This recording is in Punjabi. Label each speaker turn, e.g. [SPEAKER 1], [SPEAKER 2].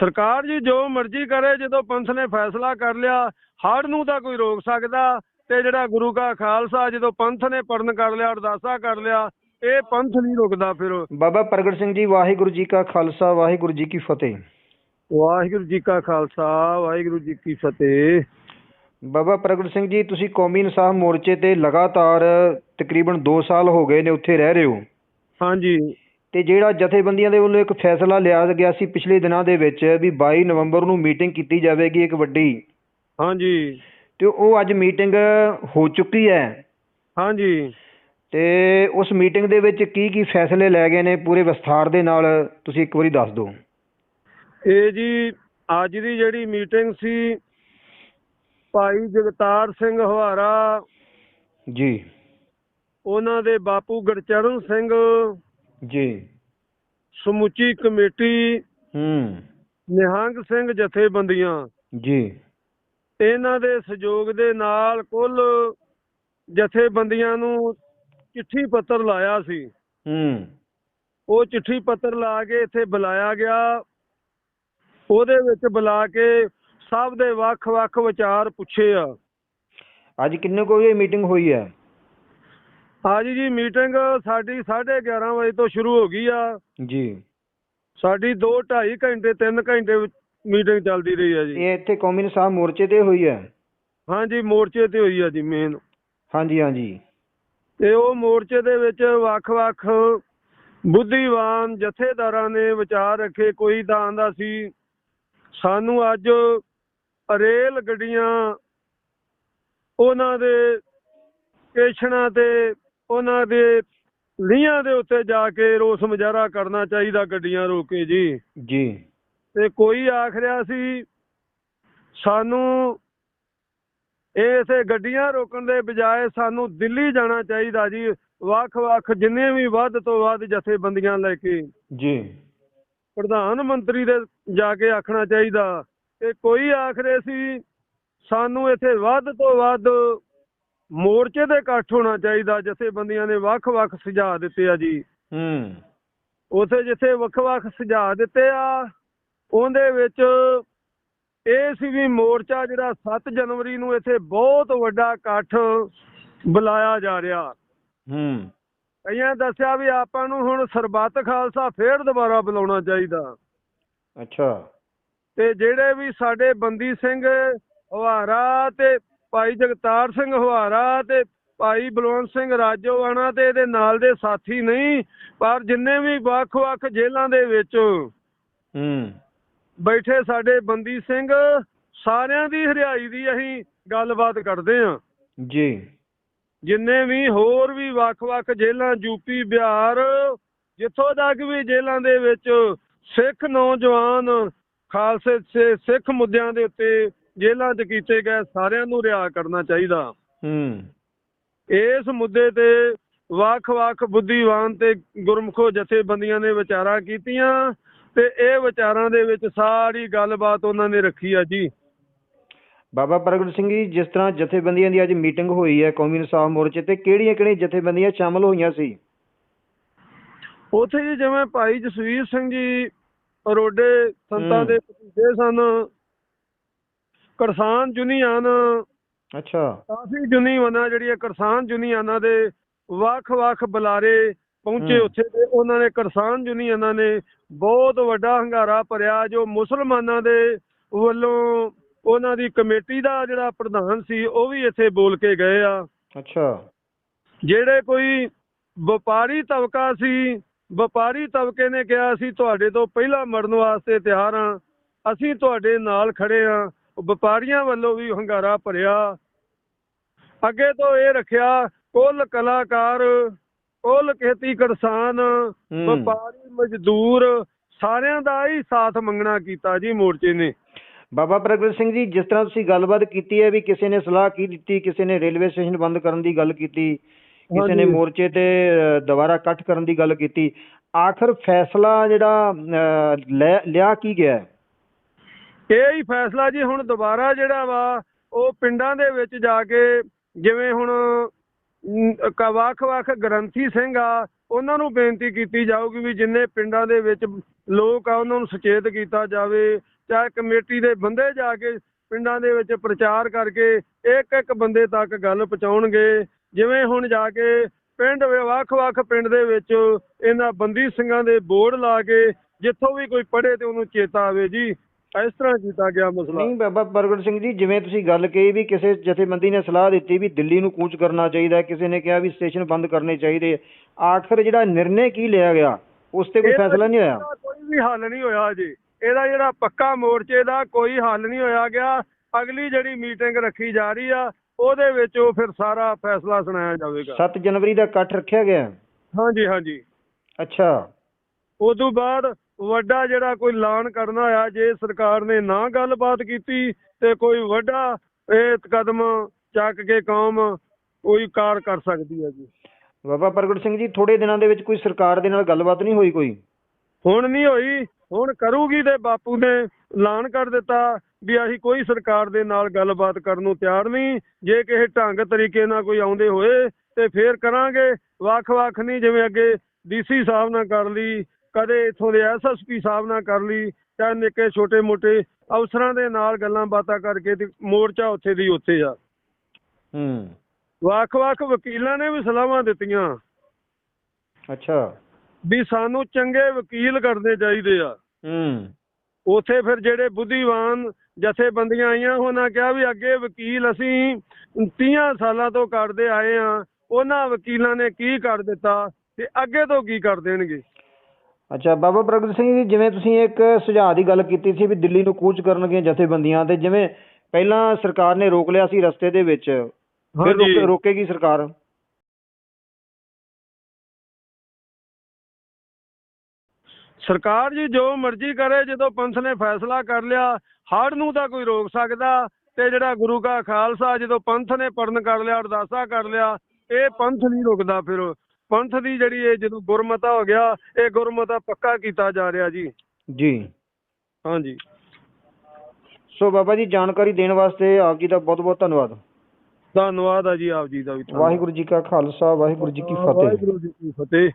[SPEAKER 1] ਸਰਕਾਰ ਜੀ ਜੋ ਮਰਜ਼ੀ ਕਰੇ ਜਦੋਂ ਪੰਥ ਨੇ ਫੈਸਲਾ ਕਰ ਲਿਆ ਹੜ ਨੂੰ ਤਾਂ ਕੋਈ ਰੋਕ ਸਕਦਾ। ਤੇ ਜਿਹੜਾ ਗੁਰੂ ਕਾ ਖਾਲਸਾ ਜਦੋਂ ਪੰਥ ਨੇ ਪਰਨ ਕਰ ਲਿਆ ਅਰਦਾਸਾ ਕਰ ਲਿਆ ਇਹ ਪੰਥ ਨਹੀਂ ਰੁਕਦਾ ਫਿਰ।
[SPEAKER 2] ਬਾਬਾ ਪ੍ਰਗਟ ਸਿੰਘ ਜੀ ਵਾਹਿਗੁਰੂ ਜੀ ਕਾ ਖਾਲਸਾ ਵਾਹਿਗੁਰੂ ਜੀ ਕੀ ਫਤਿਹ।
[SPEAKER 1] ਵਾਹਿਗੁਰੂ ਜੀ ਕਾ ਖਾਲਸਾ ਵਾਹਿਗੁਰੂ ਜੀ ਕੀ ਫਤਿਹ।
[SPEAKER 2] ਬਾਬਾ ਪ੍ਰਗਟ ਸਿੰਘ ਜੀ ਤੁਸੀਂ ਕੌਮੀ ਇਨਸਾਫ ਮੋਰਚੇ ਤੇ ਲਗਾਤਾਰ ਤਕਰੀਬਨ 2 ਸਾਲ ਹੋ ਗਏ ਨੇ ਉੱਥੇ ਰਹਿ ਰਹੇ ਹੋ।
[SPEAKER 1] ਹਾਂਜੀ।
[SPEAKER 2] ਤੇ ਜਿਹੜਾ ਜਥੇਬੰਦੀਆਂ ਦੇ ਵੱਲੋਂ ਇੱਕ ਫੈਸਲਾ ਲਿਆ ਗਿਆ ਸੀ ਪਿਛਲੇ ਦਿਨਾਂ ਦੇ ਵਿੱਚ ਵੀ 22 ਨਵੰਬਰ ਨੂੰ ਮੀਟਿੰਗ ਕੀਤੀ ਜਾਵੇਗੀ ਇੱਕ ਵੱਡੀ।
[SPEAKER 1] ਹਾਂਜੀ।
[SPEAKER 2] ਤੇ ਉਹ ਅੱਜ ਮੀਟਿੰਗ ਹੋ ਚੁੱਕੀ ਹੈ।
[SPEAKER 1] ਹਾਂਜੀ।
[SPEAKER 2] ਤੇ ਉਸ ਮੀਟਿੰਗ ਦੇ ਵਿੱਚ ਕੀ ਕੀ ਫੈਸਲੇ ਲਏ ਗਏ ਨੇ ਪੂਰੇ ਵਿਸਥਾਰ ਦੇ ਨਾਲ ਤੁਸੀਂ ਇੱਕ ਵਾਰੀ ਦੱਸ ਦਿਓ।
[SPEAKER 1] ਇਹ ਜੀ ਅੱਜ ਦੀ ਜਿਹੜੀ ਮੀਟਿੰਗ ਸੀ ਭਾਈ ਜਗਤਾਰ ਸਿੰਘ ਹਵਾਰਾ
[SPEAKER 2] ਜੀ।
[SPEAKER 1] ਉਹਨਾਂ ਦੇ ਬਾਪੂ ਗੁਰਚਰਨ ਸਿੰਘ
[SPEAKER 2] ਜੀ।
[SPEAKER 1] ਸਮੁੱਚੀ ਕਮੇਟੀ
[SPEAKER 2] ਹੂੰ।
[SPEAKER 1] ਨਿਹੰਗ ਸਿੰਘ ਜਥੇਬੰਦੀਆਂ।
[SPEAKER 2] ਜੀ।
[SPEAKER 1] ਇਹਨਾਂ ਦੇ ਸਹਿਯੋਗ ਦੇ ਨਾਲ ਕੁੱਲ ਜਥੇਬੰਦੀਆਂ ਨੂੰ ਚਿੱਠੀ ਪੱਤਰ ਲਾਇਆ ਸੀ।
[SPEAKER 2] ਹੂੰ।
[SPEAKER 1] ਉਹ ਚਿੱਠੀ ਪੱਤਰ ਲਾ ਕੇ ਇੱਥੇ ਬੁਲਾਇਆ ਗਿਆ। ਉਹਦੇ ਵਿੱਚ ਬੁਲਾ ਕੇ ਸਭ ਦੇ ਵੱਖ-ਵੱਖ ਵਿਚਾਰ ਪੁੱਛੇ ਆ।
[SPEAKER 2] ਅੱਜ ਕਿੰਨੇ ਕੁ ਵਜੇ ਮੀਟਿੰਗ ਹੋਈ ਹੈ?
[SPEAKER 1] ਅੱਜ ਜੀ ਮੀਟਿੰਗ ਸਾਡੀ 11:30 ਵਜੇ ਤੋਂ ਸ਼ੁਰੂ ਹੋ ਗਈ ਆ।
[SPEAKER 2] ਜੀ।
[SPEAKER 1] ਸਾਡੀ 2 2.5 ਘੰਟੇ 3 ਘੰਟੇ ਮੀਟਿੰਗ ਚੱਲਦੀ ਰਹੀ ਆ ਜੀ।
[SPEAKER 2] ਇਹ ਇੱਥੇ ਕੌਮੀ ਇਨਸਾਫ ਮੋਰਚੇ ਤੇ ਹੋਈ ਹੈ?
[SPEAKER 1] ਹਾਂਜੀ ਮੋਰਚੇ ਤੇ ਹੋਈ ਆ ਜੀ ਮੇਨ
[SPEAKER 2] ਹਾਂਜੀ ਹਾਂਜੀ।
[SPEAKER 1] ਤੇ ਉਹ ਮੋਰਚੇ ਦੇ ਵਿੱਚ ਵੱਖ-ਵੱਖ ਬੁੱਧੀਵਾਨ ਜਥੇਦਾਰਾਂ ਨੇ ਵਿਚਾਰ ਰੱਖੇ ਕੋਈ ਤਾਂ ਆਂਦਾ ਸੀ ਸਾਨੂੰ ਅੱਜ ਰੇਲ ਗੱਡੀਆਂ ਉਹਨਾਂ ਦੇ ਸਟੇਸ਼ਨਾਂ ਤੇ ਉਹਨਾਂ ਦੇ ਲੀਹਾਂ ਦੇ ਉੱਤੇ ਜਾ ਕੇ ਰੋਸ ਮੁਜ਼ਾਹਰਾ ਕਰਨਾ ਚਾਹੀਦਾ ਗੱਡੀਆਂ ਰੋਕ ਜੀ।
[SPEAKER 2] ਜੀ।
[SPEAKER 1] ਤੇ ਕੋਈ ਆਖ ਰਿਹਾ ਸੀ ਸਾਨੂੰ ਇਥੇ ਗੱਡੀਆਂ ਰੋਕਣ ਦੇ ਬਜਾਏ ਸਾਨੂੰ ਦਿੱਲੀ ਜਾਣਾ ਚਾਹੀਦਾ ਜੀ। ਵੱਖ-ਵੱਖ ਜਿੰਨੇ ਵੀ ਵੱਧ ਤੋਂ ਵੱਧ ਜਥੇਬੰਦੀਆਂ ਲੈ ਕੇ।
[SPEAKER 2] ਜੀ।
[SPEAKER 1] ਪ੍ਰਧਾਨ ਮੰਤਰੀ ਦੇ ਜਾ ਕੇ ਆਖਣਾ ਚਾਹੀਦਾ। ਤੇ ਕੋਈ ਆਖ ਰਹੇ ਸੀ ਸਾਨੂੰ ਇੱਥੇ ਵੱਧ ਤੋਂ ਵੱਧ ਮੋਰਚੇ ਦੇ ਇਕੱਠ ਹੋਣਾ ਚਾਹੀਦਾ ਜਥੇਬੰਦੀਆਂ ਨੇ ਵੱਖ-ਵੱਖ ਸੁਝਾਅ ਦਿੱਤੇ ਆ ਜੀ।
[SPEAKER 2] ਹੂੰ।
[SPEAKER 1] ਉਥੇ ਜਿੱਥੇ ਵੱਖ-ਵੱਖ ਸੁਝਾਅ ਦਿੱਤੇ ਆ ਉਹਦੇ ਵਿੱਚ ਇਹ ਸੀ ਵੀ ਮੋਰਚਾ ਜਿਹੜਾ 7 ਜਨਵਰੀ ਨੂੰ ਇੱਥੇ ਬਹੁਤ ਵੱਡਾ ਇਕੱਠ ਬੁਲਾਇਆ ਜਾ ਰਿਹਾ।
[SPEAKER 2] ਹੂੰ।
[SPEAKER 1] ਕਈਆਂ ਦੱਸਿਆ ਵੀ ਆਪਾਂ ਨੂੰ ਹੁਣ ਸਰਬੱਤ ਖਾਲਸਾ ਫੇਰ ਦੁਬਾਰਾ ਬੁਲਾਉਣਾ ਚਾਹੀਦਾ।
[SPEAKER 2] ਅੱਛਾ।
[SPEAKER 1] ਤੇ ਜਿਹੜੇ ਵੀ ਸਾਡੇ ਬੰਦੀ ਸਿੰਘ ਹਵਾਰਾ ਤੇ ਭਾਈ ਜਗਤਾਰ ਸਿੰਘ ਹਵਾਰਾ ਤੇ ਭਾਈ ਬਲਵੰਤ ਸਿੰਘ ਰਾਜੋਵਾਣਾ ਤੇ ਇਹਦੇ ਨਾਲ ਦੇ ਸਾਥੀ ਨਹੀਂ ਪਰ ਜਿੰਨੇ ਵੀ ਵੱਖ-ਵੱਖ ਜੇਲ੍ਹਾਂ ਦੇ ਵਿੱਚ
[SPEAKER 2] ਹੂੰ।
[SPEAKER 1] ਬੈਠੇ ਸਾਡੇ ਬੰਦੀ ਸਿੰਘ ਸਾਰਿਆਂ ਦੀ ਹਰਿਆਈ ਦੀ ਅਸੀਂ ਗੱਲਬਾਤ ਕਰਦੇ ਹਾਂ।
[SPEAKER 2] ਜੀ।
[SPEAKER 1] ਜਿੰਨੇ ਵੀ ਹੋਰ ਵੀ ਵੱਖ-ਵੱਖ ਜੇਲ੍ਹਾਂ ਯੂਪੀ ਬਿਹਾਰ ਜਿੱਥੋਂ ਤੱਕ ਵੀ ਜੇਲ੍ਹਾਂ ਦੇ ਵਿੱਚ ਸਿੱਖ ਨੌਜਵਾਨ ਖਾਲਸੇ ਸਿੱਖ ਮੁੱਦਿਆਂ ਦੇ ਉੱਤੇ ਜੇਲ੍ਹਾਂ 'ਚ ਕੀਤੇ ਗਏ ਸਾਰਿਆਂ ਨੂੰ ਰਿਹਾ ਕਰਨਾ ਚਾਹੀਦਾ।
[SPEAKER 2] ਹੂੰ।
[SPEAKER 1] ਇਸ ਮੁੱਦੇ ਤੇ ਵੱਖ-ਵੱਖ ਬੁੱਧੀਵਾਨ ਤੇ ਗੁਰਮਖੋ ਜਥੇਬੰਦੀਆਂ ਨੇ ਵਿਚਾਰਾਂ ਕੀਤੀਆਂ ਤੇ ਇਹ ਵਿਚਾਰਾਂ ਦੇ ਵਿੱਚ ਸਾਰੀ ਗੱਲਬਾਤ ਉਹਨਾਂ ਨੇ ਰੱਖੀ ਆ ਜੀ।
[SPEAKER 2] ਬਾਬਾ ਪ੍ਰਗਟ ਸਿੰਘ ਜੀ ਜਿਸ ਤਰ੍ਹਾਂ ਜਥੇਬੰਦੀਆਂ ਦੀ ਅੱਜ ਮੀਟਿੰਗ ਹੋਈ ਹੈ ਕੌਮੀ ਇਨਸਾਫ ਮੋਰਚੇ ਤੇ ਕਿਹੜੀਆਂ ਕਿਹੜੀਆਂ ਜਥੇਬੰਦੀਆਂ ਸ਼ਾਮਲ ਹੋਈਆਂ ਸੀ?
[SPEAKER 1] ਉੱਥੇ ਜੀ ਜਿਵੇਂ ਭਾਈ ਜਸਵੀਰ ਸਿੰਘ ਜੀ ਅਰੋਡੇ ਸੰਤਾਂ। ਦੇ ਭਤੀਜੇ ਸਨ ਕਿਸਾਨ ਯੂਨੀਅਨ।
[SPEAKER 2] ਅੱਛਾ।
[SPEAKER 1] ਕਾਫੀ ਯੂਨੀਅਨਾਂ ਜਿਹੜੀਆਂ ਕਿਸਾਨ ਯੂਨੀਅਨਾਂ ਦੇ ਵੱਖ-ਵੱਖ ਬੁਲਾਰੇ ਪਹੁੰਚੇ। ਉੱਥੇ ਤੇ ਉਹਨਾਂ ਨੇ ਕਿਸਾਨ ਯੂਨੀਅਨਾਂ ਨੇ ਬਹੁਤ ਵੱਡਾ ਹੰਗਾਰਾ ਭਰਿਆ ਜੋ ਮੁਸਲਮਾਨਾਂ ਦੇ ਵੱਲੋਂ ਉਹਨਾਂ ਦੀ ਕਮੇਟੀ ਦਾ ਜਿਹੜਾ ਪ੍ਰਧਾਨ ਸੀ ਉਹ ਵੀ ਇੱਥੇ ਬੋਲ ਕੇ ਗਏ ਆ।
[SPEAKER 2] ਅੱਛਾ।
[SPEAKER 1] ਜਿਹੜੇ ਕੋਈ ਵਪਾਰੀ ਤਬਕਾ ਸੀ ਵਪਾਰੀ ਤਬਕੇ ਨੇ ਕਿਹਾ ਅਸੀਂ ਤੁਹਾਡੇ ਤੋਂ ਪਹਿਲਾਂ ਮਰਨ ਵਾਸਤੇ ਤਿਆਰ ਹਾਂ। ਅਸੀਂ ਤੁਹਾਡੇ ਨਾਲ ਖੜੇ ਹਾਂ। ਵਪਾਰੀਆਂ ਵੱਲੋਂ ਵੀ ਹੰਗਾਰਾ ਭਰਿਆ ਅੱਗੇ ਤੋਂ ਇਹ ਰੱਖਿਆ ਕੁੱਲ ਕਲਾਕਾਰ ਕੁੱਲ ਖੇਤੀ ਕਿਸਾਨ ਵਪਾਰੀ ਮਜ਼ਦੂਰ ਸਾਰਿਆਂ ਦਾ ਹੀ ਸਾਥ ਮੰਗਣਾ ਕੀਤਾ ਜੀ ਮੋਰਚੇ ਨੇ
[SPEAKER 2] ਬਾਬਾ ਪ੍ਰਗਟ ਸਿੰਘ ਜੀ ਜਿਸ ਤਰ੍ਹਾਂ ਤੁਸੀਂ ਗੱਲਬਾਤ ਕੀਤੀ ਹੈ ਵੀ ਕਿਸੇ ਨੇ ਸਲਾਹ ਕੀ ਦਿੱਤੀ ਕਿਸੇ ਨੇ ਰੇਲਵੇ ਸਟੇਸ਼ਨ ਬੰਦ ਕਰਨ ਦੀ ਗੱਲ ਕੀਤੀ ਕਿਸੇ ਨੇ। ਮੋਰਚੇ ਤੇ ਦੁਬਾਰਾ ਇਕੱਠ ਕਰਨ ਦੀ ਗੱਲ ਕੀਤੀ ਆਖਰ ਫੈਸਲਾ ਜਿਹੜਾ ਲਿਆ ਕੀ ਗਿਆ?
[SPEAKER 1] ਇਹ ਹੀ ਫੈਸਲਾ ਜੀ ਹੁਣ ਦੁਬਾਰਾ ਜਿਹੜਾ ਵਾ, ਉਹ ਪਿੰਡਾਂ ਦੇ ਵਿੱਚ ਜਾ ਕੇ ਜਿਵੇਂ ਹੁਣ ਵੱਖ-ਵੱਖ ਗ੍ਰੰਥੀ ਸਿੰਘ ਆ, ਉਹਨਾਂ ਨੂੰ ਬੇਨਤੀ ਕੀਤੀ ਜਾਊਗੀ ਵੀ ਜਿੰਨੇ ਪਿੰਡਾਂ ਦੇ ਵਿੱਚ ਲੋਕ ਆ, ਉਹਨਾਂ ਨੂੰ ਸੁਚੇਤ ਕੀਤਾ ਜਾਵੇ, ਚਾਹੇ ਕਮੇਟੀ ਦੇ ਬੰਦੇ ਜਾ ਕੇ ਪਿੰਡਾਂ ਦੇ ਵਿੱਚ ਪ੍ਰਚਾਰ ਕਰਕੇ ਇੱਕ ਇੱਕ ਬੰਦੇ ਤੱਕ ਗੱਲ ਪਹੁੰਚਾਉਣਗੇ। ਜਿਵੇਂ ਹੁਣ ਜਾ ਕੇ ਪਿੰਡ ਵੱਖ-ਵੱਖ ਪਿੰਡ ਦੇ ਵਿੱਚ ਇਹਨਾਂ ਬੰਦੀ ਸਿੰਘਾਂ ਦੇ ਬੋਰਡ ਲਾ ਕੇ ਜਿੱਥੋਂ ਵੀ ਕੋਈ ਪੜ੍ਹੇ ਤੇ ਉਹਨੂੰ ਚੇਤਾ ਆਵੇ ਜੀ। ਇਸ ਤਰ੍ਹਾਂ ਕੀਤਾ ਗਿਆ ਮਸਲਾ।
[SPEAKER 2] ਨਹੀਂ ਬਾਬਾ ਪ੍ਰਗਟ ਸਿੰਘ ਜੀ ਜਿਵੇਂ ਤੁਸੀਂ ਗੱਲ ਕਹੀ ਵੀ ਕਿਸੇ ਜਥੇਬੰਦੀ ਨੇ ਸਲਾਹ ਦਿੱਤੀ ਵੀ ਦਿੱਲੀ ਨੂੰ ਕੂਚ ਕਰਨਾ ਚਾਹੀਦਾ ਹੈ, ਕਿਸੇ ਨੇ ਕਿਹਾ ਵੀ ਸਟੇਸ਼ਨ ਬੰਦ ਕਰਨੇ ਚਾਹੀਦੇ। ਆਖਰ ਜਿਹੜਾ ਨਿਰਣੇ ਕੀ ਲਿਆ ਗਿਆ ਉਸ ਤੇ ਕੋਈ ਫੈਸਲਾ ਨਹੀਂ ਹੋਇਆ?
[SPEAKER 1] ਕੋਈ ਵੀ ਹੱਲ ਨਹੀਂ ਹੋਇਆ ਜੀ ਇਹਦਾ ਜਿਹੜਾ ਪੱਕਾ ਮੋਰਚੇ ਦਾ ਕੋਈ ਹੱਲ ਨਹੀਂ ਹੋਇਆ ਗਿਆ। ਅਗਲੀ ਜਿਹੜੀ ਮੀਟਿੰਗ ਰੱਖੀ ਜਾ ਰਹੀ ਆ ਉਹਦੇ ਵਿੱਚ ਉਹ ਫਿਰ ਸਾਰਾ ਫੈਸਲਾ ਸੁਣਾਇਆ ਜਾਵੇਗਾ।
[SPEAKER 2] 7 ਜਨਵਰੀ ਦਾ ਇਕੱਠ ਰੱਖਿਆ ਗਿਆ।
[SPEAKER 1] ਹਾਂਜੀ ਹਾਂਜੀ।
[SPEAKER 2] ਅੱਛਾ।
[SPEAKER 1] ਉਦੋਂ ਬਾਅਦ ਵੱਡਾ ਜਿਹੜਾ ਕੋਈ ਐਲਾਨ ਕਰਨਾ ਹੋਇਆ ਜੇ ਸਰਕਾਰ ਨੇ ਨਾ ਗੱਲਬਾਤ ਕੀਤੀ ਤੇ ਕੋਈ ਵੱਡਾ ਇਹ ਕਦਮ ਚੱਕ ਕੇ ਕੌਮ ਕੋਈ ਕਾਰ ਕਰ ਸਕਦੀ ਹੈ ਜੀ।
[SPEAKER 2] ਬਾਬਾ ਪ੍ਰਗਟ ਸਿੰਘ ਜੀ ਥੋੜੇ ਦਿਨਾਂ ਦੇ ਵਿੱਚ ਕੋਈ ਸਰਕਾਰ ਦੇ ਨਾਲ ਗੱਲਬਾਤ ਨਹੀਂ ਹੋਈ ਕੋਈ?
[SPEAKER 1] ਹੁਣ ਨਹੀਂ ਹੋਈ ਹੁਣ ਕਰੂਗੀ ਤੇ ਬਾਪੂ ਨੇ ਐਲਾਨ ਕਰ ਦਿੱਤਾ ਵੀ ਅਸੀਂ ਕੋਈ ਸਰਕਾਰ ਦੇ ਨਾਲ ਗੱਲਬਾਤ ਕਰਨ ਨੂੰ ਤਿਆਰ ਨਹੀਂ। ਜੇ ਕਿਸੇ ਢੰਗ ਤਰੀਕੇ ਨਾਲ ਕੋਈ ਆਉਂਦੇ ਹੋਏ ਤੇ ਫੇਰ ਕਰਾਂਗੇ। ਵੱਖ-ਵੱਖ ਨਹੀਂ ਜਿਵੇਂ ਅੱਗੇ ਡੀਸੀ ਸਾਹਿਬ ਨਾਲ ਕਰ ਲਈ ਕਦੇ ਇਥੋਂ ਦੇ ਐਸਐਸਪੀ ਸਾਹਿਬ ਨਾਲ ਕਰ ਲਈ ਚਾਹੇ ਨਿੱਕੇ ਛੋਟੇ-ਮੋਟੇ ਅਫਸਰਾਂ ਦੇ ਨਾਲ ਗੱਲਾਂ ਬਾਤਾਂ ਕਰਕੇ ਤੇ ਮੋਰਚਾ ਉੱਥੇ ਦੀ ਉੱਥੇ ਆ
[SPEAKER 2] ਹੂੰ।
[SPEAKER 1] ਵੱਖ-ਵੱਖ ਵਕੀਲਾਂ ਨੇ ਵੀ ਸਲਾਹਾਂ ਦਿੱਤੀਆਂ।
[SPEAKER 2] ਅੱਛਾ।
[SPEAKER 1] ਵੀ ਸਾਨੂੰ ਚੰਗੇ ਵਕੀਲ ਕਰਨੇ ਚਾਹੀਦੇ ਆ।
[SPEAKER 2] ਹੂੰ।
[SPEAKER 1] ਉਥੇ ਫਿਰ ਜਿਹੜੇ ਬੁੱਧੀਵਾਨ ਜਥੇਬੰਦੀਆਂ ਆਈਆਂ ਉਹਨਾਂ ਕਿਹਾ ਵੀ ਅੱਗੇ ਵਕੀਲ ਅਸੀਂ 30 ਸਾਲਾਂ ਤੋਂ ਕਰਦੇ ਆਏ ਆ ਉਹਨਾਂ ਵਕੀਲਾਂ ਨੇ ਕੀ ਕਰ ਦਿੱਤਾ ਤੇ ਅੱਗੇ ਤੋਂ ਕੀ ਕਰ ਦੇਣਗੇ?
[SPEAKER 2] ਅੱਛਾ ਬਾਬਾ ਪ੍ਰਗਟ ਸਿੰਘ ਜੀ ਜਿਵੇਂ ਤੁਸੀਂ ਇੱਕ ਸੁਝਾਅ ਦੀ ਗੱਲ ਕੀਤੀ ਸੀ ਵੀ ਦਿੱਲੀ ਨੂੰ ਕੂਚ ਕਰਨਗੀਆਂ ਜਥੇਬੰਦੀਆਂ ਤੇ ਜਿਵੇਂ ਪਹਿਲਾਂ ਸਰਕਾਰ ਨੇ ਰੋਕ ਲਿਆ ਸੀ ਰਸਤੇ ਦੇ ਵਿੱਚ ਫਿਰ
[SPEAKER 1] ਹਾਂਜੀ।
[SPEAKER 2] ਰੋਕ- ਰੋਕੇਗੀ ਸਰਕਾਰ
[SPEAKER 1] ਸਰਕਾਰ ਜੀ ਜੋ ਮਰਜ਼ੀ ਕਰੇ ਜਦੋਂ ਪੰਥ ਨੇ ਫੈਸਲਾ ਕਰ ਲਿਆ ਹੜ ਨੂੰ ਤਾਂ ਕੋਈ ਰੋਕ ਸਕਦਾ ਤੇ ਜਿਹੜਾ ਗੁਰੂ ਕਾ ਖਾਲਸਾ ਜਦੋਂ ਪੰਥ ਨੇ ਪੜਨ ਕਰ ਲਿਆ ਅਰਦਾਸਾ ਕਰ ਲਿਆ ਇਹ ਪੰਥ ਨਹੀਂ ਰੁਕਦਾ ਫਿਰ ਪੰਥ ਦੀ ਜਿਹੜੀ ਇਹ ਜਦੋਂ ਗੁਰਮਤਾ ਹੋ ਗਿਆ ਇਹ ਗੁਰਮਤਾ ਪੱਕਾ ਕੀਤਾ ਜਾ ਰਿਹਾ ਜੀ।
[SPEAKER 2] ਜੀ।
[SPEAKER 1] ਹਾਂਜੀ।
[SPEAKER 2] ਸੋ ਬਾਬਾ ਜੀ ਜਾਣਕਾਰੀ ਦੇਣ ਵਾਸਤੇ ਆਪ ਜੀ ਦਾ ਬਹੁਤ ਬਹੁਤ ਧੰਨਵਾਦ।
[SPEAKER 1] ਧੰਨਵਾਦ ਆ ਜੀ ਆਪ ਜੀ ਦਾ ਵੀ।
[SPEAKER 2] ਵਾਹਿਗੁਰੂ ਜੀ ਕਾ ਖਾਲਸਾ ਵਾਹਿਗੁਰੂ ਜੀ ਕੀ ਫਤਿਹ।
[SPEAKER 1] ਵਾਹਿਗੁਰੂ ਜੀ ਕੀ ਫਤਿਹ।